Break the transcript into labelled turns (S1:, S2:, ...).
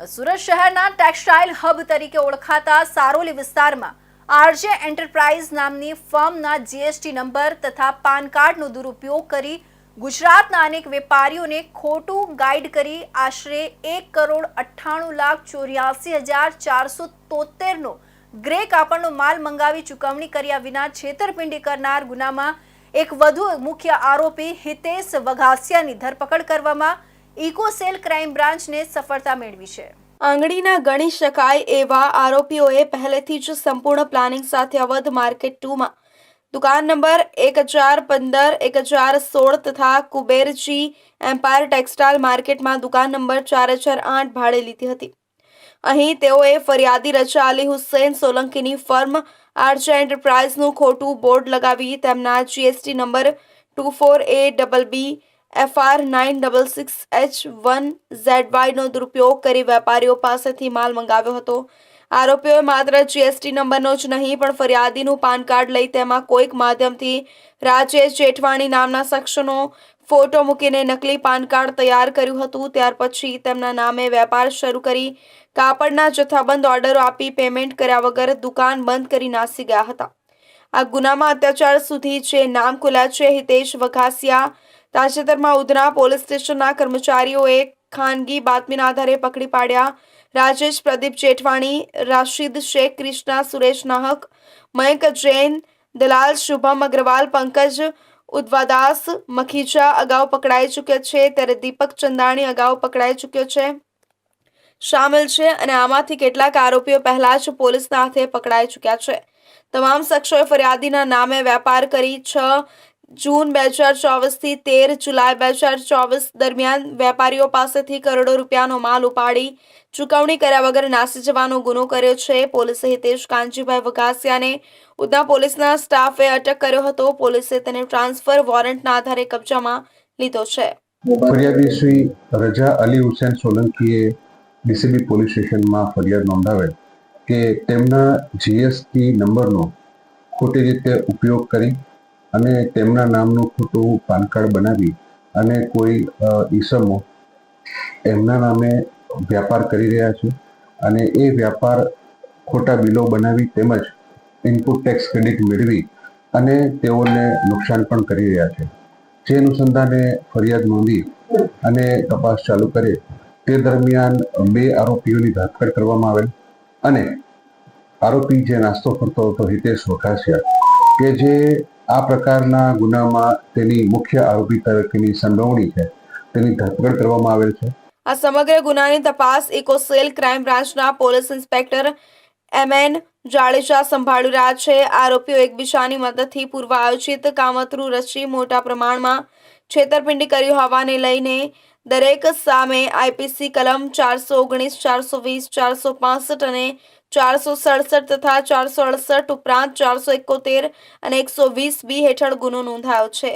S1: સુરત શહેરના textile hub તરીકે ઓળખાતા સારોલી વિસ્તારમાં આરજે એન્ટરપ્રાઇઝ નામની ફર્મના જીએસટી નંબર તથા પાન કાર્ડનો દુરુપયોગ કરી ગુજરાતના અનેક વેપારીઓને ખોટું ગાઈડ કરી આશરે એક કરોડ અઠ્ઠાણું લાખ ચોર્યાસી હજાર ચારસો તોતેરનો ગ્રે કાપડનો માલ મંગાવી ચૂકવણી કર્યા વિના છેતરપિંડી કરનાર ગુનામાં એક વધુ મુખ્ય આરોપી હિતેશ વઘાસિયાની ધરપકડ કરવામાં ઇકોસેલ ક્રાઇમ બ્રાન્ચને સફળતા મેળવી છે.
S2: આંગળીના ગણી શકાય એવા આરોપીઓએ પહેલેથી જ સંપૂર્ણ પ્લાનિંગ સાથે અવધ માર્કેટ ટુમાં દુકાન નંબર એક હજાર પંદર, એક હજાર સોળ તથા કુબેરજી એમ્પાયર ટેક્સટાઇલ માર્કેટમાં દુકાન નંબર ચાર હજાર આઠ ભાડે લીધી હતી. અહીં તેઓએ ફરિયાદી રજા અલી હુસૈન સોલંકીની ફર્મ આરજે એન્ટરપ્રાઇઝનું ખોટું બોર્ડ લગાવી તેમના GST number two four A double B FR nine double six H one Z વાયનો દુરુપયોગ કરી વેપારીઓ પાસેથી માલ મંગાવ્યો હતો. આરોપીઓએ માત્ર જીએસટી નંબરનો જ નહીં, પણ ફરિયાદીનું પાન કાર્ડ લઈ તેમાં કોઈક માધ્યમથી રાજેશ જેઠવાણી નામના શખ્સનો ફોટો મૂકીને નકલી પાન કાર્ડ તૈયાર કર્યું હતું. ત્યાર પછી તેમના નામે વેપાર શરૂ કરી કાપડના જથ્થાબંધ ઓર્ડરો આપી પેમેન્ટ કર્યા વગર દુકાન બંધ કરી નાસી ગયા હતા. આ ગુનામાં અત્યાચાર સુધી જે નામ ખુલ્યા છે, હિતેશ વઘાસિયા તાજેતરમાં ઉધના પોલીસ સ્ટેશનના કર્મચારીઓએ ખાનગી બાતમીના આધારે પકડી પાડ્યા. રાજેશ પ્રદીપ જેઠવાણી, રાશિદ શેખ ક્રિષ્ના સુરેશ નાહક, મયંક જૈન, દલાલ શુભમ અગ્રવાલ, પંકજ ઉદ્વાદાસ, મખીજા અગાઉ પકડાઈ ચૂક્યો છે, ત્યારે દીપક ચંદાણી અગાઉ પકડાઈ ચૂક્યો છે. સામેલ છે અને આમાંથી કેટલાક આરોપીઓ પહેલા જ પોલીસના હાથે પકડાઈ ચૂક્યા છે. તમામ શખ્સોએ ફરિયાદીના નામે વેપાર કરી છ જૂન બે હજાર ચોવીસથી તેર જુલાઈ બે હજાર ચોવીસ દરમિયાન વેપારીઓ પાસેથી કરોડો રૂપિયાનો માલ ઉપાડી ચૂકવણી કર્યા વગર નાસી જવાનો ગુનો કર્યો છે. પોલીસે હિતેશ કાનજીભાઈ વઘાસિયાને ઉધના પોલીસના સ્ટાફે અટક કર્યો હતો. પોલીસે તેને ટ્રાન્સફર વોરંટના આધારે કબજામાં લીધો છે.
S3: ફરિયાદી શ્રી રજા અલી હુસેન સોલંકીએ ડીસીબી પોલીસ સ્ટેશનમાં ફરિયાદ નોંધાવેલ કે તેમના જીએસટી નંબરનો ખોટી રીતે ઉપયોગ કરી અને તેમના નામનું ખોટું પાન કાર્ડ બનાવી અને કોઈ ઈસમો એમના નામે વ્યાપાર કરી રહ્યા છે અને એ વ્યાપાર ખોટા બિલો બનાવી તેમજ ઇનપુટ ટેક્સ ક્રેડિટ મેળવી અને તેઓને નુકસાન પણ કરી રહ્યા છે. જે અનુસંધાને ફરિયાદ નોંધી અને તપાસ ચાલુ કરે તે દરમિયાન બે આરોપીઓની ધરપકડ કરવામાં આવેલ અને આરોપી જે નાસ્તો કરતો હતો હિતેશ વઘાસિયા કે જે આ પ્રકારના ગુનામાં તેની મુખ્ય આરોપી તરીકેની સંડોવણી છે. તેની ધરપકડ કરવામાં આવેલ છે.
S2: આ સમગ્ર ગુનાની તપાસ ઇકોસેલ ક્રાઇમ બ્રાન્ચના પોલીસ ઇન્સ્પેક્ટર એમ જાડેજા સંભાળી રહ્યા છે. આરોપીઓ એકબીજાની મદદથી પૂર્વ આયોજિત કામતરું રચી મોટા પ્રમાણમાં છેતરપિંડી કરી હોવાને લઈને દરેક સામે આઈપીસી કલમ ચારસો ઓગણીસ, ચારસો વીસ, ચારસો પાસઠ અને ચારસો સડસઠ તથા ચારસો અડસઠ ઉપરાંત ચારસો એકોતેર અને એકસો વીસ બી હેઠળ ગુનો નોંધાયો છે.